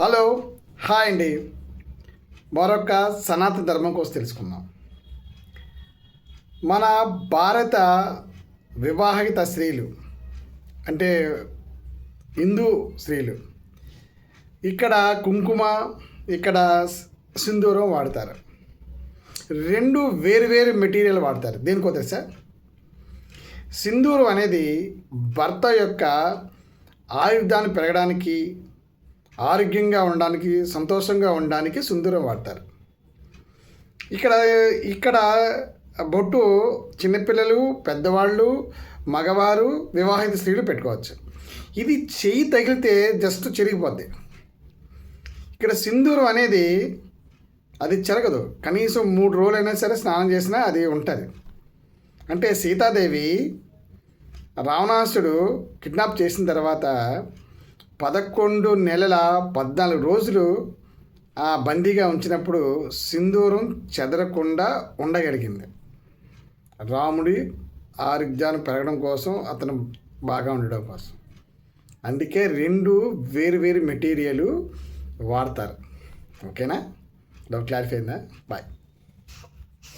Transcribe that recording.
Hello hi అండి. మరొక సనాతన ధర్మం కోసం తెలుసుకుందాం. మన భారత వివాహిత స్త్రీలు అంటే హిందూ స్త్రీలు ఇక్కడ కుంకుమ ఇక్కడ సింధూరం వాడతారు. రెండు వేరు వేరు మెటీరియల్ వాడతారు. దేనికో తెలుసా? సింధూరం అనేది భర్త యొక్క ఆయుధాన్ని పెరగడానికి ఆరోగ్యంగా ఉండడానికి సంతోషంగా ఉండడానికి సింధూరం వాడతారు. ఇక్కడ ఇక్కడ బొట్టు చిన్నపిల్లలు పెద్దవాళ్ళు మగవారు వివాహిత స్త్రీలు పెట్టుకోవచ్చు. ఇది చెయ్యి తగిలితే జస్ట్ చెరిగిపోద్ది. ఇక్కడ సింధూరం అనేది అది చెరగదు. కనీసం మూడు రోజులైనా సరే స్నానం చేసినా అది ఉంటుంది. అంటే సీతాదేవి రావణాసుడు కిడ్నాప్ చేసిన తర్వాత పదకొండు నెలల పద్నాలుగు రోజులు ఆ బందీగా ఉంచినప్పుడు సింధూరం చెదరకుండా ఉండగలిగింది. రాముడి ఆరోగ్యాన్ని పెరగడం కోసం అతను బాగా ఉండడం కోసం. అందుకే రెండు వేరు వేరు మెటీరియల్ వాడతారు. ఓకేనా? డౌట్ క్లారిఫై అయిందా? బాయ్.